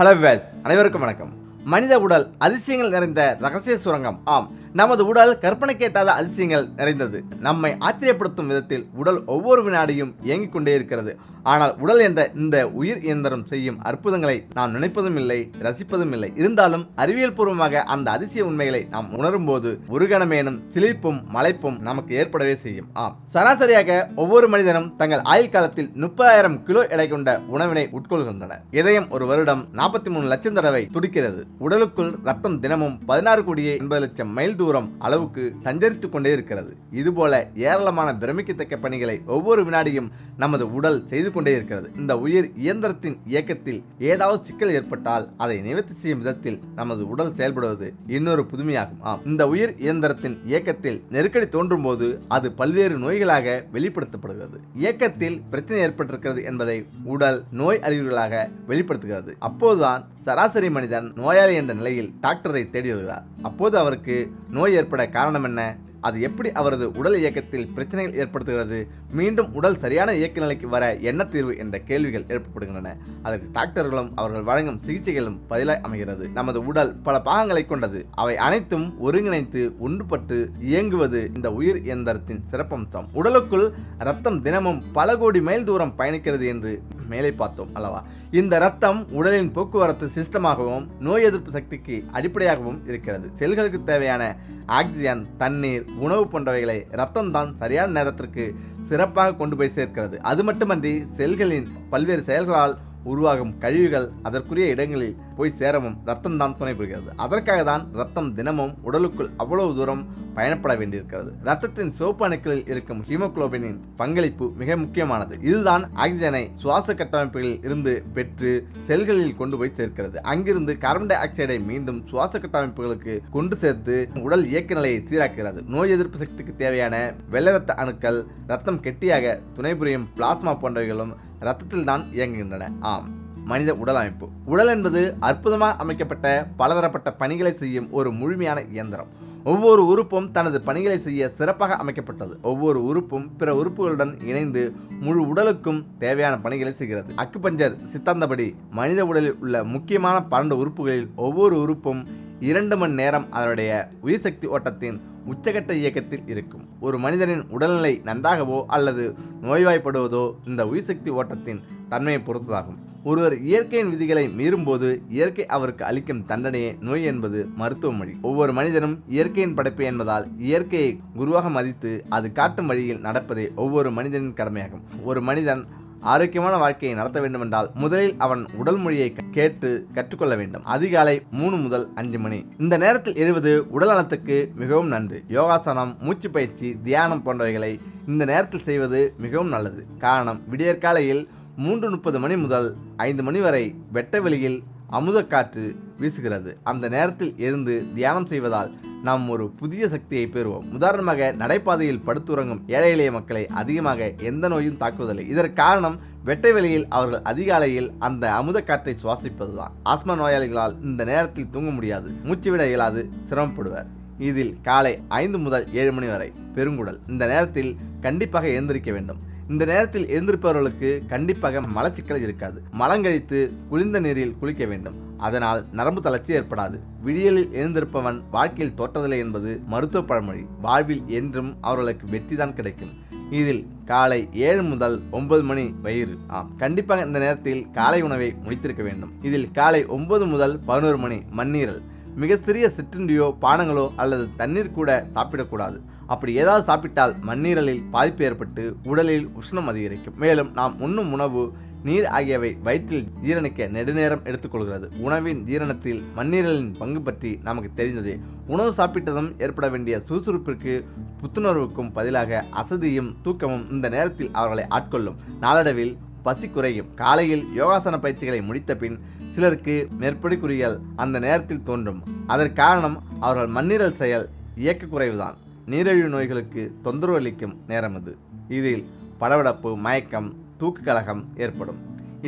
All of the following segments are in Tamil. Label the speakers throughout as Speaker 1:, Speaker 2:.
Speaker 1: ஹலோ வேஸ் அனைவருக்கும் வணக்கம். மனித உடல் அதிசயங்கள் நிறைந்த ரகசிய சுரங்கம். ஆம் நமது உடல் கற்பனை கேட்டாத அதிசயங்கள் நிறைந்தது. நம்மை ஆச்சரியப்படுத்தும் விதத்தில் உடல் ஒவ்வொரு வினாடியும் இயங்கிக் கொண்டே இருக்கிறது. ஆனால் உடல் என்ற இந்த உயிர் இயந்திரம் செய்யும் அற்புதங்களை நாம் நினைப்பதும் இல்லை ரசிப்பதும் இல்லை. இருந்தாலும் அறிவியல் பூர்வமாக அந்த அதிசய உண்மைகளை நாம் உணரும் போது ஒரு கணமேனும் சிலிர்ப்பும் மலைப்பும் நமக்கு ஏற்படவே செய்யும். ஆம். சராசரியாக ஒவ்வொரு மனிதனும் தங்கள் ஆயுள் காலத்தில் முப்பதாயிரம் கிலோ எடை கொண்ட உணவினை உட்கொள்கின்றனர். இதயம் ஒரு வருடம் நாற்பத்தி மூணு லட்சம் தடவை துடிக்கிறது. உடலுக்குள் ரத்தம் தினமும் பதினாறு கோடியே எண்பது லட்சம் மைல் தூரம் அளவுக்கு சஞ்சரித்து கொண்டே இருக்கிறது. இதுபோல ஏராளமான பிரமிக்கத்தக்க பணிகளை ஒவ்வொரு வினாடியும் நமது உடல் செய்து கொண்டே இருக்கிறது. இந்த உயிர் இயந்திரத்தின் இயக்கத்தில் ஏதாவது சிக்கல் ஏற்பட்டால் அதை நிவர்த்தி செய்யும் விதத்தில் நமது உடல் செயல்படுவது இன்னொரு புதுமையாகும். ஆம் இந்த உயிர் இயந்திரத்தின் இயக்கத்தில் நெருக்கடி தோன்றும் போது அது பல்வேறு நோய்களாக வெளிப்படுத்தப்படுகிறது. இயக்கத்தில் பிரச்சனை ஏற்பட்டிருக்கிறது என்பதை உடல் நோய் அறிகுறிகளாக வெளிப்படுத்துகிறது. அப்போதுதான் சராசரி மனிதன் நோயாளி என்ற நிலையில் டாக்டரை தேடி வருகிறார். அப்போது அவருக்கு நோய் ஏற்பட காரணம் என்ன? அது எப்படி அவரது உடல் இயக்கத்தில் பிரச்சனைகள் ஏற்படுத்துகிறது? மீண்டும் உடல் சரியான இயக்க நிலைக்கு வர என்ன தீர்வு என்ற கேள்விகள் எழுப்பப்படுகின்றன. அதற்கு டாக்டர்களும் அவர்கள் வழங்கும் சிகிச்சைகளும் பதிலாய் அமைகிறது. நமது உடல் பல பாகங்களை கொண்டது. அவை அனைத்தும் ஒருங்கிணைத்து ஒன்றுபட்டு இயங்குவது இந்த உயிர் இயந்திரத்தின் சிறப்பம்சம். உடலுக்குள் ரத்தம் தினமும் பல கோடி மைல் தூரம் பயணிக்கிறது என்று மேலே பார்த்தோம் அல்லவா? இந்த ரத்தம் உடலின் போக்குவரத்து சிஸ்டமாகவும் நோய் எதிர்ப்பு சக்திக்கு அடிப்படையாகவும் இருக்கிறது. செல்களுக்கு தேவையான ஆக்சிஜன் தண்ணீர் உணவு போன்றவைகளை ரத்தம் தான் சரியான நேரத்திற்கு சிறப்பாக கொண்டு போய் சேர்க்கிறது. அது மட்டுமன்றி செல்களின் பல்வேறு செயல்களால் உருவாகும் கழிவுகள் அதற்குரிய இடங்களில் போய் சேரவும் ரத்தம் தான் துணை புரிகிறது. அதற்காக தான் ரத்தம் தினமும் உடலுக்குள் அவ்வளவு தூரம் பயணப்பட வேண்டியிருக்கிறது. ரத்தத்தின் சிவப்பு அணுக்களில் இருக்கும் ஹீமோகுளோபினின் பங்களிப்பு மிக முக்கியமானது. இதுதான் ஆக்சிஜனை சுவாச கட்டமைப்புகளில் இருந்து பெற்று செல்களில் கொண்டு போய் சேர்க்கிறது. அங்கிருந்து கார்பன் டை ஆக்சைடை மீண்டும் சுவாச கட்டமைப்புகளுக்கு கொண்டு சேர்த்து உடல் இயக்க நிலையை சீராக்குகிறது. நோய் எதிர்ப்பு சக்திக்கு தேவையான வெள்ளை ரத்த அணுக்கள் ரத்தம் கெட்டியாக துணை புரியும் பிளாஸ்மா போன்றவைகளும் ரத்தத்தில் தான் இயங்குகின்றன. ஆம். மனித உடல் அமைப்பு உடல் என்பது அற்புதமாக அமைக்கப்பட்ட பலதரப்பட்ட பணிகளை செய்யும் ஒரு முழுமையான இயந்திரம். ஒவ்வொரு உறுப்பும் தனது பணிகளை செய்ய சிறப்பாக அமைக்கப்பட்டது. ஒவ்வொரு உறுப்பும் பிற உறுப்புகளுடன் இணைந்து முழு உடலுக்கும் தேவையான பணிகளை செய்கிறது. அக்குபஞ்சர் சித்தாந்தபடி மனித உடலில் உள்ள முக்கியமான பன்னெண்டு உறுப்புகளில் ஒவ்வொரு உறுப்பும் இரண்டு மணி நேரம் அதனுடைய உயிர்சக்தி ஓட்டத்தின் உச்சகட்ட இயக்கத்தில் இருக்கும். ஒரு மனிதனின் உடல்நிலை நன்றாகவோ அல்லது நோய்வாய்ப்படுவதோ இந்த உயிர்சக்தி ஓட்டத்தின் தன்மையை பொறுத்ததாகும். ஒருவர் இயற்கையின் விதிகளை மீறும்போது இயற்கை அவருக்கு அளிக்கும் தண்டனையே நோய் என்பது மருத்துவ மொழி. ஒவ்வொரு மனிதனும் இயற்கையின் படைப்பு என்பதால் இயற்கையை குருவாக மதித்து அது காட்டும் வழியில் நடப்பதே ஒவ்வொரு மனிதனின் கடமையாகும். ஒரு மனிதன் ஆரோக்கியமான வாழ்க்கையை நடத்த வேண்டுமென்றால் முதலில் அவன் உடல் மொழியை கேட்டு கற்றுக்கொள்ள வேண்டும். அதிகாலை மூணு முதல் அஞ்சு மணி. இந்த நேரத்தில் எழுவது உடல் நலத்துக்கு மிகவும் நன்று. யோகாசனம் மூச்சு பயிற்சி தியானம் போன்றவைகளை இந்த நேரத்தில் செய்வது மிகவும் நல்லது. காரணம் விடியற்காலையில் மூன்று முப்பது மணி முதல் ஐந்து மணி வரை வெட்ட வெளியில் அமுதக்காற்று வீசுகிறது. அந்த நேரத்தில் எழுந்து தியானம் செய்வதால் நாம் ஒரு புதிய சக்தியை பெறுவோம். உதாரணமாக நடைபாதையில் படுத்துறங்கும் ஏழை எளிய மக்களை அதிகமாக எந்த நோயும் தாக்குவதில்லை. இதற்கு காரணம் வெட்ட வெளியில் அவர்கள் அதிகாலையில் அந்த அமுத காற்றை சுவாசிப்பதுதான். ஆஸ்மா நோயாளிகளால் இந்த நேரத்தில் தூங்க முடியாது. மூச்சு விட இயலாது சிரமப்படுவர். இதில் காலை ஐந்து முதல் ஏழு மணி வரை பெருங்குடல். இந்த நேரத்தில் கண்டிப்பாக எழுந்திருக்க வேண்டும். இந்த நேரத்தில் எழுந்திருப்பவர்களுக்கு கண்டிப்பாக மலச்சிக்கல் இருக்காது. மலங்கழித்து குளிர்ந்த நீரில் குளிக்க வேண்டும். அதனால் நரம்பு தளர்ச்சி ஏற்படாது. விடியலில் எழுந்திருப்பவன் வாழ்க்கையில் தோற்றதில்லை என்பது மருத்துவ பழமொழி. வாழ்வில் என்றும் அவர்களுக்கு வெற்றி தான் கிடைக்கும். இதில் காலை ஏழு முதல் ஒன்பது மணி வயிறு. ஆம். கண்டிப்பாக இந்த நேரத்தில் காலை உணவை முடித்திருக்க வேண்டும். இதில் காலை ஒன்பது முதல் பதினோரு மணி மண்ணீரல். மிக சிறிய சிற்றுண்டியோ பானங்களோ அல்லது தண்ணீர் கூட சாப்பிடக்கூடாது. அப்படி ஏதாவது சாப்பிட்டால் மண்ணீரலில் பாதிப்பு ஏற்பட்டு உடலில் உஷ்ணம் அதிகரிக்கும். மேலும் நாம் உண்ணும் உணவு நீர் ஆகியவை வயிற்றில் ஜீரணிக்க நெடுநேரம் எடுத்துக்கொள்கிறது. உணவின் ஜீரணத்தில் மண்ணீரலின் பங்கு பற்றி நமக்கு தெரிந்ததே. உணவு சாப்பிட்டதும் ஏற்பட வேண்டிய சுறுசுறுப்பிற்கு புத்துணர்வுக்கும் பதிலாக அசதியும் தூக்கமும் இந்த நேரத்தில் அவர்களை ஆட்கொள்ளும். நாளடைவில் பசி குறையும். காலையில் யோகாசன பயிற்சிகளை முடித்த பின் சிலருக்கு மேற்படிக்குறிகள் அந்த நேரத்தில் தோன்றும். அதற்கு காரணம் அவர்கள் மண்ணீரல் செயல் இயக்க குறைவுதான் நீரிழிவு நோய்களுக்கு தொந்தரவு அளிக்கும் நேரம் இது இதில் படபடப்பு மயக்கம் தூக்கு கலகம் ஏற்படும்.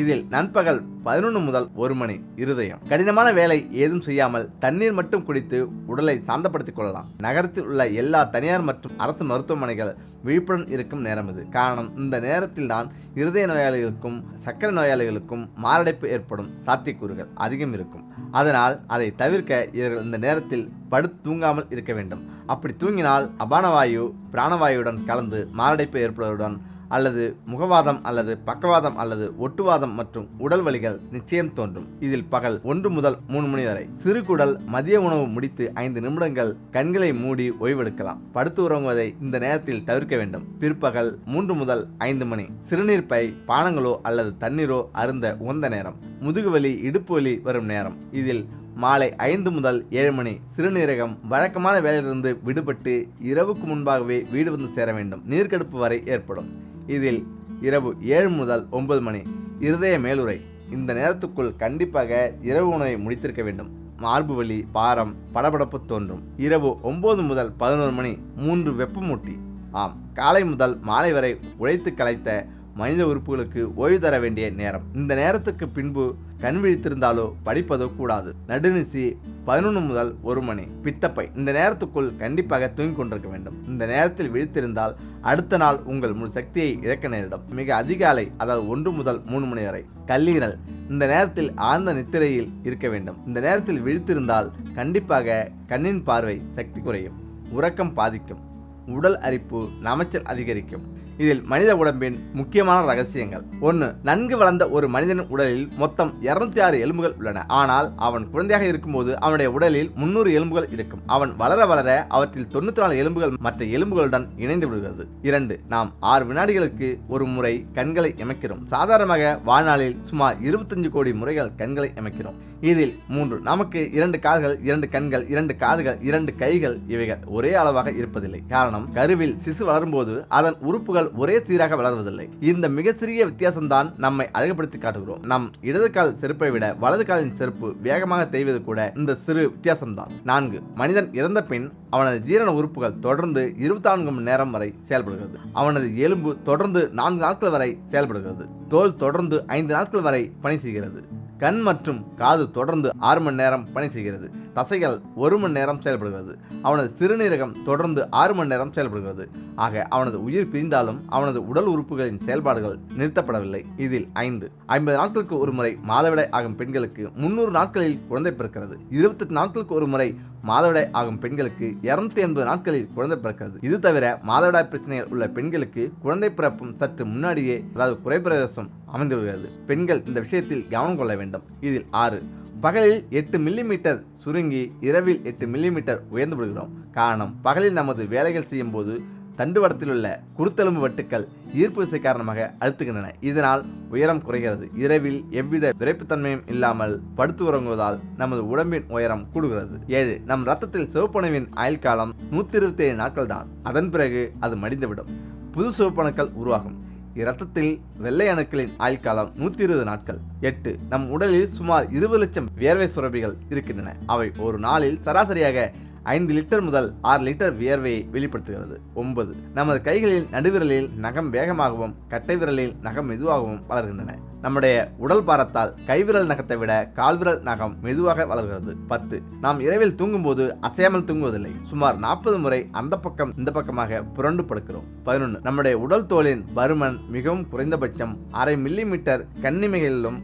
Speaker 1: இதில் நண்பகல் பதினொன்று முதல் ஒரு மணி இருதயம். கடினமான வேலை ஏதும் செய்யாமல் தண்ணீர் மட்டும் குடித்து உடலை சாந்தப்படுத்திக் கொள்ளலாம். நகரத்தில் உள்ள எல்லா தனியார் மற்றும் அரசு மருத்துவமனைகள் விழிப்புடன் இருக்கும் நேரம் இது. காரணம் இந்த நேரத்தில் தான் இருதய நோயாளிகளுக்கும் சர்க்கரை நோயாளிகளுக்கும் மாரடைப்பு ஏற்படும் சாத்தியக்கூறுகள் அதிகம் இருக்கும். அதனால் அதை தவிர்க்க இவர்கள் இந்த நேரத்தில் படுத்து தூங்காமல் இருக்க வேண்டும். அப்படி தூங்கினால் அபானவாயு பிராணவாயுடன் கலந்து மாரடைப்பு ஏற்படுவதுடன் அல்லது முகவாதம் அல்லது பக்கவாதம் அல்லது ஒட்டுவாதம் மற்றும் உடல் வலிகள் நிச்சயம் தோன்றும். இதில் பகல் ஒன்று முதல் மூணு மணி வரை சிறு குடல் மதிய உணவு முடித்து ஐந்து நிமிடங்கள் கண்களை மூடி ஓய்வெடுக்கலாம். படுத்து உறங்குவதை இந்த நேரத்தில் தவிர்க்க வேண்டும். பிற்பகல் மூன்று முதல் ஐந்து மணி சிறுநீர் பை பானங்களோ அல்லது தண்ணீரோ அருந்த உகந்த நேரம். முதுகுவலி இடுப்பு வலி வரும் நேரம். இதில் மாலை ஐந்து முதல் ஏழு மணி சிறுநீரகம் வழக்கமான வேலையிலிருந்து விடுபட்டு இரவுக்கு முன்பாகவே வீடு வந்து சேர வேண்டும். நீர்க்கடுப்பு வரை ஏற்படும். இதில் இரவு ஏழு முதல் ஒன்பது மணி. இருதய மேலுறை. இந்த நேரத்துக்குள் கண்டிப்பாக இரவு உணவை முடித்திருக்க வேண்டும். மார்பு வலி பாரம் படபடப்பு தோன்றும். இரவு ஒன்பது முதல் பதினோரு மணி மூன்று வெப்பமூட்டி. ஆம் காலை முதல் மாலை வரை உழைத்து கலைத்த மனித உறுப்புகளுக்கு ஓய்வு தர வேண்டிய நேரம். இந்த நேரத்துக்கு பின்பு கண் விழித்திருந்தாலோ படிப்பதோ கூடாது. நடுநிசி பதினொன்று முதல் ஒரு மணி. பித்தப்பை. இந்த நேரத்துக்குள் கண்டிப்பாக தூங்கிக் கொண்டிருக்க வேண்டும். இந்த நேரத்தில் விழித்திருந்தால் அடுத்த நாள் உங்கள் முழு சக்தியை இழக்க நேரிடும். மிக அதிகாலை அதாவது ஒன்று முதல் மூணு மணி வரை. கல்லீரல். இந்த நேரத்தில் ஆழ்ந்த நித்திரையில் இருக்க வேண்டும். இந்த நேரத்தில் விழித்திருந்தால் கண்டிப்பாக கண்ணின் பார்வை சக்தி குறையும். உறக்கம் பாதிக்கும். உடல் அரிப்பு நமைச்சல் அதிகரிக்கும். இதில் மனித உடம்பின் முக்கியமான ரகசியங்கள். ஒன்று நன்கு வளர்ந்த ஒரு மனிதனின் உடலில் மொத்தம் இருநூத்தி ஆறு எலும்புகள் உள்ளன. ஆனால் அவன் குழந்தையாக இருக்கும்போது அவனுடைய உடலில் முன்னூறு எலும்புகள் இருக்கும். அவன் வளர வளர அவற்றில் தொண்ணூத்தி நாலு எலும்புகள் மற்ற எலும்புகளுடன் இணைந்து விடுகிறது. இரண்டு நாம் ஆறு வினாடிகளுக்கு ஒரு முறை கண்களை இமைக்கிறோம் சாதாரணமாக வாழ்நாளில் சுமார் இருபத்தஞ்சு கோடி முறைகள் கண்களை இமைக்கிறோம் இதில் மூன்று நமக்கு இரண்டு கால்கள் இரண்டு கண்கள் இரண்டு காதுகள் இரண்டு கைகள் இவைகள் ஒரே அளவாக இருப்பதில்லை. காரணம் கருவில் சிசு வளரும்போது அதன் உறுப்புகள் ஒரே சீராக வளர்வதில்லை. இந்த மிக சிறிய வித்தியாசம்தான் நம்மை அழகுபடுத்தி காட்டுகிறோம். நம் இடது கால் செருப்பை விட வலது காலின் செருப்பு வேகமாக தேய்வது கூட இந்த சிறு வித்தியாசம்தான். நான்கு மனிதன் இறந்த பின் அவனது ஜீரண உறுப்புகள் தொடர்ந்து இருபத்தி நான்கு மணி நேரம் வரை செயல்படுகிறது. அவனது எலும்பு தொடர்ந்து நான்கு நாட்கள் வரை செயல்படுகிறது. தோல் தொடர்ந்து ஐந்து நாட்கள் வரை பணி செய்கிறது. கண் மற்றும் காது தொடர்ந்து ஆறு மணி நேரம் பணி செய்கிறது. தசைகள் ஒரு மணி நேரம் செயல்படுகிறது. அவனது சிறுநீரகம் தொடர்ந்து ஆறு மணி நேரம் செயல்படுகிறது. ஆக அவனது உயிர் பிரிந்தாலும் அவனது உடல் உறுப்புகளின் செயல்பாடுகள் நிறுத்தப்படவில்லை. இதில் ஐந்து. ஐம்பது நாட்களுக்கு ஒரு முறை மாதவிடாய் ஆகும் பெண்களுக்கு முன்னூறு நாட்களில் குழந்தை பிறக்கிறது. இருபத்தெட்டு நாட்களுக்கு ஒரு முறை மாதவிடாய் ஆகும் பெண்களுக்கு இருநூத்தி எண்பது நாட்களில் குழந்தை பிறக்கிறது. இது தவிர மாதவிடாய் பிரச்சனைகள் உள்ள பெண்களுக்கு குழந்தை பிறப்பும் சற்று முன்னாடியே அதாவது குறைப்பிரவேசம் அமைந்துவிடுகிறது. பெண்கள் இந்த விஷயத்தில் கவனம் கொள்ள வேண்டும். இதில் ஆறு. பகலில் எட்டு மில்லிமீட்டர் சுருங்கி இரவில் எட்டு மில்லிமீட்டர் உயர்ந்து விடுகிறோம். காரணம் பகலில் நமது வேலைகள் செய்யும் போது தண்டுவடத்தில் உள்ள குருத்தெலும்பு வட்டுக்கள் ஈர்ப்பு விசை காரணமாக அழுத்துகின்றன. இதனால் உயரம் குறைகிறது. இரவில் எவ்வித விரைப்புத்தன்மையும் இல்லாமல் படுத்து உறங்குவதால் நமது உடம்பின் உயரம் கூடுகிறது. ஏழு நம் ரத்தத்தில் சிவப்பணுவின் ஆயுள் காலம் நூற்றி இருபத்தி ஏழு நாட்கள் தான் அதன் பிறகு அது மடிந்துவிடும். புது சிவப்பணுக்கள் உருவாகும். இரத்தத்தில் வெள்ளை அணுக்களின் ஆயுள் காலம் நூற்றி இருபது நாட்கள். எட்டு நம் உடலில் சுமார் இருபது லட்சம் வியர்வை சுரபிகள் இருக்கின்றன. அவை ஒரு நாளில் சராசரியாக ஐந்து லிட்டர் முதல் ஆறு லிட்டர் வியர்வையை வெளிப்படுத்துகிறது. ஒன்பது நமது கைகளில் நடுவிரலில் நகம் வேகமாகவும் கட்டை விரலில் நகம் மெதுவாகவும் வளர்கின்றன. நம்முடைய உடல் பாரத்தால் கைவிரல் நகத்தை விட கால்விரல் நகம் மெதுவாக வளர்கிறது. பத்து நாம் இரவில் தூங்கும்போது அசையாமல் தூங்குவதில்லை. சுமார் நாற்பது முறை அந்த பக்கம் இந்த பக்கமாக புரண்டு படுக்கிறோம். பதினொன்று நம்முடைய உடல் தோலின் பருமன் மிகவும் குறைந்தபட்சம் அரை மில்லி மீட்டர் கண்ணிமைகளிலும்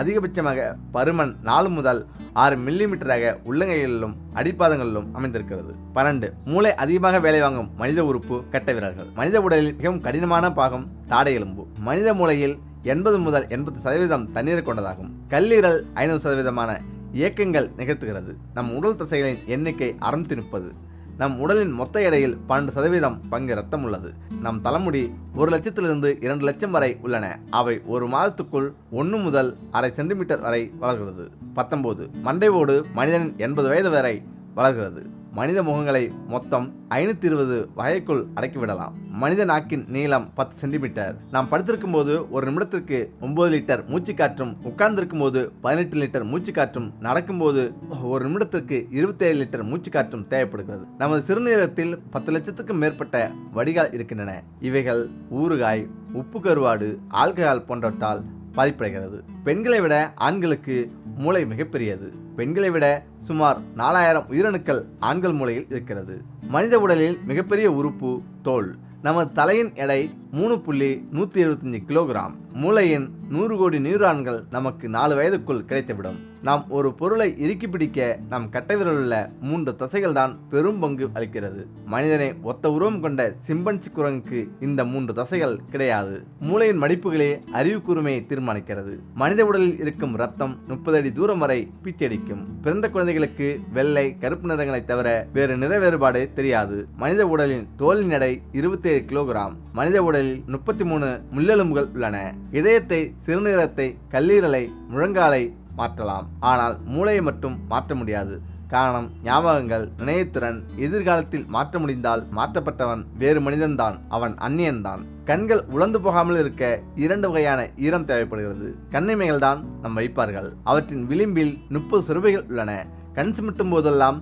Speaker 1: அதிகபட்சமாக பருமன் நாலு முதல் ஆறு மில்லிமீட்டராக உள்ளங்கைகளிலும் அடிப்பாதங்களிலும் அமைந்திருக்கிறது. பன்னெண்டு மூளை அதிகமாக வேலை வாங்கும் மனித உறுப்பு கட்ட விரல்கள் மனித உடலில் மிகவும் கடினமான பாகம் தாடை எலும்பு. மனித மூளையில் எண்பது முதல் எண்பது சதவீதம் தண்ணீர் கொண்டதாகும். கல்லீரல் ஐநூறு சதவீதமான இயக்கங்கள் நிகழ்த்துகிறது. நம் உடல் தசைகளின் எண்ணிக்கை அறுநூத்தி முப்பது. நம் உடலின் மொத்த எடையில் பன்னெண்டு சதவீதம் பங்கு ரத்தம் உள்ளது. நம் தலைமுடி ஒரு லட்சத்திலிருந்து இரண்டு லட்சம் வரை உள்ளன. அவை ஒரு மாதத்துக்குள் ஒன்று முதல் அரை சென்டிமீட்டர் வரை வளர்கிறது. பத்தொன்பது மண்டை ஓடு மனிதனின் எண்பது வயது வரை வளர்கிறது. மனித முகங்களை மொத்தம் ஐநூத்தி இருபது வகைக்குள் அடக்கிவிடலாம். மனித நாக்கின் நீளம் பத்து சென்டிமீட்டர். நாம் படுத்திருக்கும் போது ஒரு நிமிடத்திற்கு ஒன்பது லிட்டர் மூச்சு காற்றும் உட்கார்ந்திருக்கும் போது பதினெட்டு லிட்டர் மூச்சு காற்றும் நடக்கும்போது ஒரு நிமிடத்திற்கு இருபத்தேழு லிட்டர் மூச்சு காற்றும் தேவைப்படுகிறது. நமது சிறுநீரகத்தில் பத்து லட்சத்துக்கும் மேற்பட்ட வடிகால் இருக்கின்றன. இவைகள் ஊறுகாய் உப்பு கருவாடு ஆல்கஹால் போன்றவற்றால் பாதிப்படைகிறது. பெண்களை விட ஆண்களுக்கு மூளை மிகப்பெரியது. பெண்களை விட சுமார் நாலாயிரம் உயிரணுக்கள் ஆண்கள் மூலையில் இருக்கிறது. மனித உடலில் மிகப்பெரிய உறுப்பு தோல். நமது தலையின் எடை மூணு புள்ளி நூற்றி எழுபத்தஞ்சு கிலோகிராம். மூளையின் நூறு கோடி நியூரான்கள் நமக்கு நாலு வயதுக்குள் கிடைத்துவிடும். நாம் ஒரு பொருளை இறுக்கி பிடிக்க நம் கட்டைவிரலில் உள்ள மூன்று தசைகள் தான் பெரும் பங்கு அளிக்கிறது. மனிதனை ஒத்த உருவம் கொண்ட சிம்பன்சி குரங்குக்கு இந்த மூன்று தசைகள் கிடையாது. மூளையின் மடிப்புகளே அறிவு கூர்மையை தீர்மானிக்கிறது. மனித உடலில் இருக்கும் ரத்தம் முப்பது அடி தூரம் வரை பீச்சடிக்கும் பிறந்த குழந்தைகளுக்கு வெள்ளை கருப்பு நிறங்களை தவிர வேறு நிற வேறுபாடு தெரியாது. மனித உடலின் தோலின் எடை இருபத்தி ஏழு கிலோகிராம். மனித உடலில் முப்பத்தி மூணு முள்ளெலும்புகள் உள்ளன. இதயத்தை சிறுநீரத்தை கல்லீரலை முழங்காலை மாற்றலாம். ஆனால் மூளையை மட்டும் மாற்ற முடியாது. காரணம் ஞாபகங்கள் நினைவுத்திறன் எதிர்காலத்தில் மாற்ற முடிந்தால் மாற்றப்பட்டவன் வேறு மனிதன்தான். அவன் அந்நியன்தான். கண்கள் உலர்ந்து போகாமல் இருக்க இரண்டு வகையான ஈரம் தேவைப்படுகிறது. கண்ணிமைகள் தான் நம் வைப்பார்கள். அவற்றின் விளிம்பில் முப்பது சுரபிகள் உள்ளன. கண் சிமிட்டும் போதெல்லாம்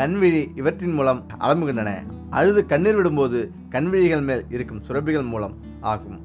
Speaker 1: கண்விழி இவற்றின் மூலம் அலம்புகின்றன. அழுது கண்ணீர் விடும்போது கண்விழிகள் மேல் இருக்கும் சுரப்பிகள் மூலம் ஆகும்.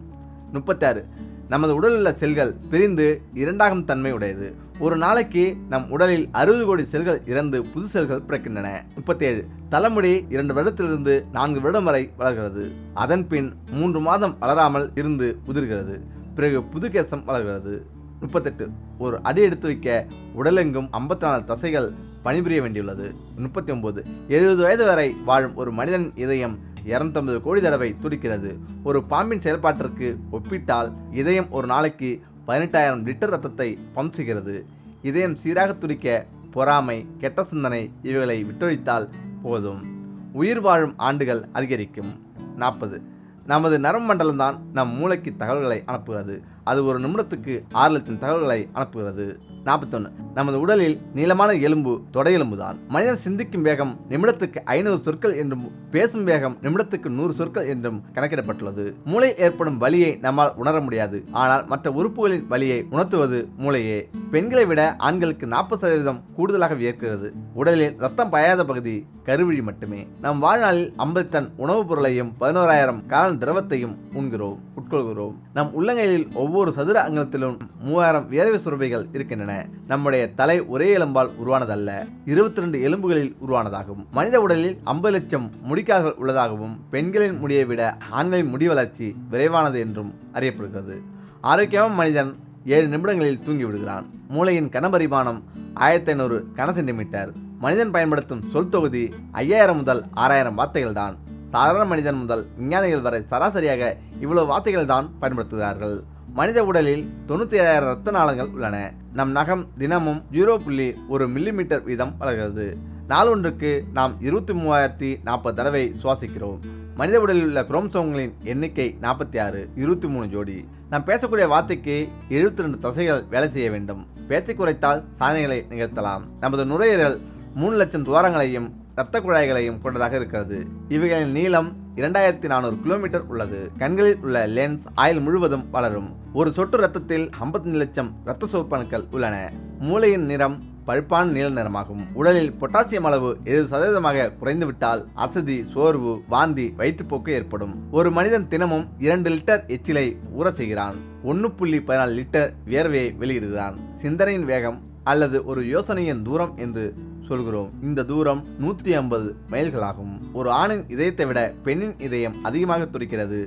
Speaker 1: முப்பத்தாறு. நமது உடலில் உள்ள செல்கள் பிரிந்து இரண்டாகும் தன்மை உடையது. ஒரு நாளைக்கு நம் உடலில் அறுபது கோடி செல்கள் இறந்து புது செல்கள் பிறக்கின்றன. முப்பத்தேழு. தலைமுடி இரண்டு வருடத்திலிருந்து நான்கு வருடம் வரை வளர்கிறது. அதன் பின் மூன்று மாதம் வளராமல் இருந்து உதிர்கிறது. பிறகு புது கேசம் வளர்கிறது. முப்பத்தெட்டு. ஒரு அடி எடுத்து வைக்க உடலெங்கும் ஐம்பத்தி நாலு தசைகள் பணிபுரிய வேண்டியுள்ளது. முப்பத்தி ஒன்பது எழுபது வயது வரை வாழும் ஒரு மனிதன் இதயம் இரநூத்தம்பது கோடி தடவை துடிக்கிறது. ஒரு பாம்பின் செயல்பாட்டிற்கு ஒப்பிட்டால் இதயம் ஒரு நாளைக்கு பதினெட்டாயிரம் லிட்டர் ரத்தத்தை பம்ப் செய்கிறது. இதயம் சீராக துடிக்க பொறாமை கெட்ட சிந்தனை இவைகளை விட்டொழித்தால் போதும். உயிர் வாழும் ஆண்டுகள் அதிகரிக்கும். நாற்பது நமது நரம்பு மண்டலம்தான் நம் மூளைக்கு தகவல்களை அனுப்புகிறது. அது ஒரு நிமிடத்துக்கு ஆறு லட்சம் தகவல்களை அனுப்புகிறது. நாற்பத்தொன்று நமது உடலில் நீளமான எலும்பு தொடையெலும்பு தான் மனிதன் சிந்திக்கும் வேகம் நிமிடத்துக்கு ஐநூறு சொற்கள் என்றும் பேசும் வேகம் நிமிடத்துக்கு நூறு சொற்கள் என்றும் கணக்கிடப்பட்டுள்ளது. மூளை ஏற்படும் வலியை நம்மால் உணர முடியாது. ஆனால் மற்ற உறுப்புகளின் வலியை உணர்த்துவது மூளையே. பெண்களை விட ஆண்களுக்கு நாற்பது சதவீதம் கூடுதலாக வியர்க்கிறது உடலில் ரத்தம் பாயாத பகுதி கருவிழி மட்டுமே. நம் வாழ்நாளில் ஐம்பது டன் உணவுப் பொருளையும் பதினோராயிரம் காலன் திரவத்தையும் உண்கிறோம் உட்கொள்கிறோம். நம் உள்ளங்கையில் ஒவ்வொரு சதுர அங்கத்திலும் மூவாயிரம் வியர்வை சுரபிகள் இருக்கின்றன. நம்முடைய தலை ஒரே எலும்பால் உருவானதல்ல இருபத்தி ரெண்டு எலும்புகளில் உருவானதாகும். மனித உடலில் ஐம்பது லட்சம் முடிக்கால்கள் உள்ளதாகவும் பெண்களின் முடியை விட ஆண்களின் முடி வளர்ச்சி விரைவானது என்றும் அறியப்படுகிறது. ஆரோக்கியமான மனிதன் ஏழு நிமிடங்களில் தூங்கி விடுகிறான். மூளையின் கனபரிமாணம் ஆயிரத்தி ஐநூறு கன சென்டிமீட்டர். மனிதன் பயன்படுத்தும் சொல் தொகுதி ஐயாயிரம் முதல் ஆறாயிரம் வார்த்தைகள் தான் சாதாரண மனிதன் முதல் விஞ்ஞானிகள் வரை சராசரியாக இவ்வளவு வார்த்தைகள் தான் பயன்படுத்துகிறார்கள். மனித உடலில் தொண்ணூற்றி ஏழாயிரம் ரத்த நாளங்கள் உள்ளன. நம் நகம் தினமும் ஜீரோ புள்ளி ஒரு மில்லிமீட்டர் வீதம் வளர்கிறது. நாளொன்றுக்கு நாம் இருபத்தி மூவாயிரத்தி நாற்பது தடவை சுவாசிக்கிறோம். மனித உடலில் உள்ள குரோம்சோம்களின் எண்ணிக்கை நாற்பத்தி ஆறு இருபத்தி மூணு ஜோடி. நாம் பேசக்கூடிய வார்த்தைக்கு எழுபத்தி ரெண்டு தசைகள் வேலை செய்ய வேண்டும். பேச்சை குறைத்தால் சாதனைகளை நிகழ்த்தலாம். நமது நுரையீரல் மூணு லட்சம் துவாரங்களையும் இரத்த குழாய்களையும் கொண்டதாக இருக்கிறது. இவைகளின் நீளம் இரண்டாயிரத்தி நானூறு கிலோமீட்டர் உள்ளது. கண்களில் உள்ள லென்ஸ் ஆயில் முழுவதும் வளரும். ஒரு சொட்டு ரத்தத்தில் 55 லட்சம் இரத்த சிவப்பணுக்கள் உள்ளன. மூளையின் நிறம் பழுப்பான நீல நிறமாகும். உடலில் பொட்டாசியம் அளவு எழுபது சதவீதமாக குறைந்துவிட்டால் அசதி சோர்வு வாந்தி வயிற்றுப்போக்கு ஏற்படும். ஒரு மனிதன் தினமும் இரண்டு லிட்டர் எச்சிலை ஊற செய்கிறான். ஒன்று புள்ளி பதினாலு லிட்டர் வியர்வையை வெளியிடுகிறான். சிந்தனையின் வேகம் அல்லது ஒரு யோசனையின் தூரம் என்று சொல்கிறோம். இந்த தூரம் நூற்றி ஐம்பது மைல்களாகும். ஒரு ஆணின் இதயத்தை விட பெண்ணின் இதயம் அதிகமாக துடிக்கிறது.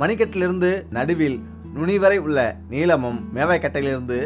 Speaker 1: மணிக்கட்டிலிருந்து நடுவில் நுனி வரை உள்ள நீளமும் மேவாய்க்கட்டையிலிருந்து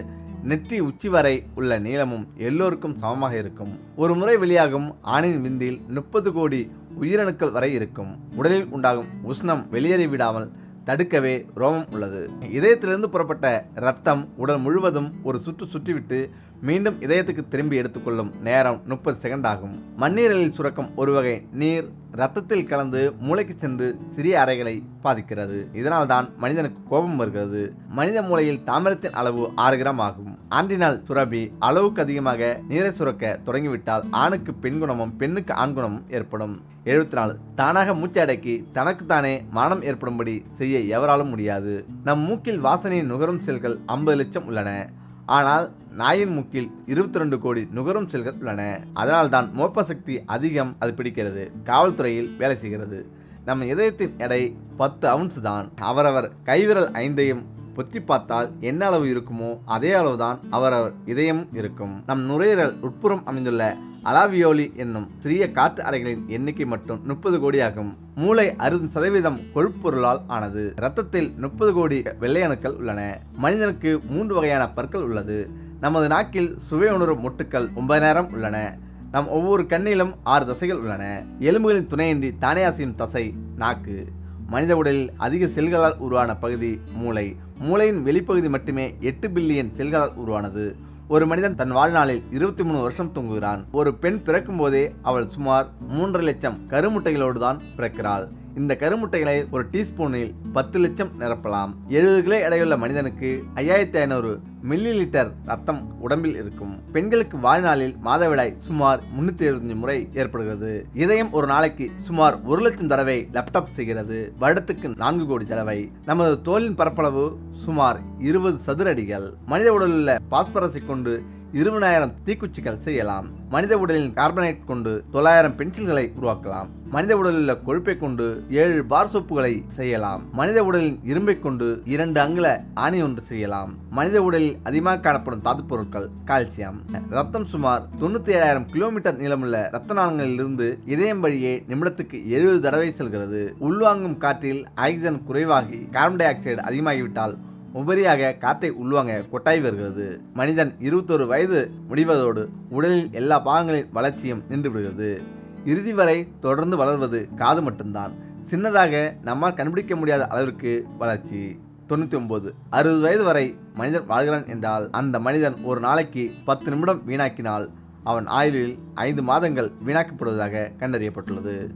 Speaker 1: நெற்றி உச்சி வரை உள்ள நீளமும் எல்லோருக்கும் சமமாக இருக்கும். ஒரு முறை வெளியாகும் ஆணின் விந்தில் முப்பது கோடி உயிரணுக்கள் வரை இருக்கும். உடலில் உண்டாகும் உஷ்ணம் வெளியேறி விடாமல் தடுக்கவே ரோமம் உள்ளது. இதயத்திலிருந்து புறப்பட்ட ரத்தம் உடல் முழுவதும் ஒரு சுற்று சுற்றிவிட்டு மீண்டும் இதயத்துக்கு திரும்பி எடுத்துக்கொள்ளும் நேரம் முப்பது செகண்ட் ஆகும். மண்ணீரலில் சுரக்கும் ஒரு வகை நீர் ரத்தத்தில் கலந்து மூளைக்கு சென்று சிறிய அறைகளை பாதிக்கிறது. இதனால்தான் மனிதனுக்கு கோபம் வருகிறது. மனித மூளையில் தாமிரத்தின் அளவு ஆறு கிராம் ஆகும். ஆண்டினால் சுரபி அளவுக்கு அதிகமாக நீரை சுரக்க தொடங்கிவிட்டால் ஆணுக்கு பெண் குணமும் பெண்ணுக்கு ஆண் குணமும் ஏற்படும். எழுபத்தி நாலு தானாக மூச்சை அடக்கி தனக்குத்தானே மனம் ஏற்படும்படி செய்ய எவராலும் முடியாது. நம் மூக்கில் வாசனையை நுகரும் செல்கள் ஐம்பது லட்சம் உள்ளன. ஆனால் நாயின் மூக்கில் இருபத்தி ரெண்டு கோடி நுகரும் செல்கள் உள்ளன. அதனால்தான் மோப்ப சக்தி அதிகம் அது பிடிக்கிறது. காவல்துறையில் வேலை செய்கிறது. நம்ம இதயத்தின் எடை பத்து அவுன்ஸ் தான் அவரவர் கைவிரல் ஐந்தையும் பொத்தி பார்த்தால் என்ன அளவு இருக்குமோ அதே அளவுதான் அவரவர் இதயம் இருக்கும். நம் நுரையீரல் உட்புறம் அமைந்துள்ள அலாவியோலி என்னும் சிறிய காற்று அறைகளின் எண்ணிக்கை மட்டும் முப்பது கோடியாகும். மூளை அறுபது சதவீதம் கொழுப்பொருளால் ஆனது. இரத்தத்தில் முப்பது கோடி வெள்ளையணுக்கள் உள்ளன. மனிதனுக்கு மூன்று வகையான பற்கள் உள்ளது. நமது நாக்கில் சுவை உணரும் மொட்டுக்கள் ஒன்பதாயிரம் உள்ளன. நம் ஒவ்வொரு கண்ணிலும் ஆறு தசைகள் உள்ளன. எலும்புகளின் துணையின்றி தானே அசையும் தசை நாக்கு. மனித உடலில் அதிக செல்களால் உருவான பகுதி மூளை. மூளையின் வெளிப்பகுதி மட்டுமே எட்டு பில்லியன் செல்களால் உருவானது. ஒரு மனிதன் தன் வாழ்நாளில் இருபத்தி மூணு வருஷம் தூங்குகிறான். ஒரு பெண் பிறக்கும் போதே அவள் சுமார் மூன்றரை லட்சம் கருமுட்டைகளோடு தான் பிறக்கிறாள். இந்த கருமுட்டைகளை ஒரு டீஸ்பூனில் பத்து லட்சம் நிரப்பலாம். எழுபது கிலோ எடையுள்ள மனிதனுக்கு ஐயாயிரத்தி ஐநூறு மில்லி லிட்டர் ரத்தம் உடம்பில் இருக்கும். பெண்களுக்கு வாழ்நாளில் மாதவிடாய் சுமார் முன்னூத்தி இருபத்தஞ்சு முறை ஏற்படுகிறது. இதயம் ஒரு நாளைக்கு சுமார் ஒரு லட்சம் தடவை லேப்டாப் செய்கிறது. வருடத்துக்கு நான்கு கோடி தடவை நமது தோலின் பரப்பளவு சுமார் இருபது சதுர அடிகள் மனித உடலில் உள்ள பாஸ்பரஸை கொண்டு இருபதாயிரம் தீக்குச்சிகள் செய்யலாம். மனித உடலின் கார்பனேட் கொண்டு தொள்ளாயிரம் பென்சில்களை உருவாக்கலாம். மனித உடலில் உள்ள கொழுப்பை கொண்டு ஏழு பார் சோப்புகளை செய்யலாம். மனித உடலின் இரும்பை கொண்டு இரண்டு அங்குல ஆணி ஒன்று செய்யலாம். மனித உடலில் அதிகமாக காணப்படும் தாது பொருட்கள் கால்சியம். ரத்தம் சுமார் தொண்ணூத்தி ஏழாயிரம் கிலோமீட்டர் நீளமுள்ள ரத்த நாளங்களில் இருந்து இதயம் வழியே நிமிடத்துக்கு எழுபது தடவை செல்கிறது. உள்வாங்கும் காற்றில் ஆக்சிஜன் குறைவாகி கார்பன் டை ஆக்சைடு அதிகமாகிவிட்டால் உபரியாக காற்றை உள்வாங்க கொட்டாய் வருகிறது மனிதன் இருபத்தொரு வயது முடிவதோடு உடலில் எல்லா பாகங்களின் வளர்ச்சியும் நின்று விடுகிறது. இறுதி வரை தொடர்ந்து வளர்வது காது மட்டும்தான். சின்னதாக நம்மால் கண்டுபிடிக்க முடியாத அளவிற்கு வளர்ச்சி. தொண்ணூற்றி ஒன்பது அறுபது வயது வரை மனிதன் வாழ்கிறான் என்றால் அந்த மனிதன் ஒரு நாளைக்கு பத்து நிமிடம் வீணாக்கினால் அவன் ஆயுளில் ஐந்து மாதங்கள் வீணாக்கப்படுவதாக கண்டறியப்பட்டுள்ளது.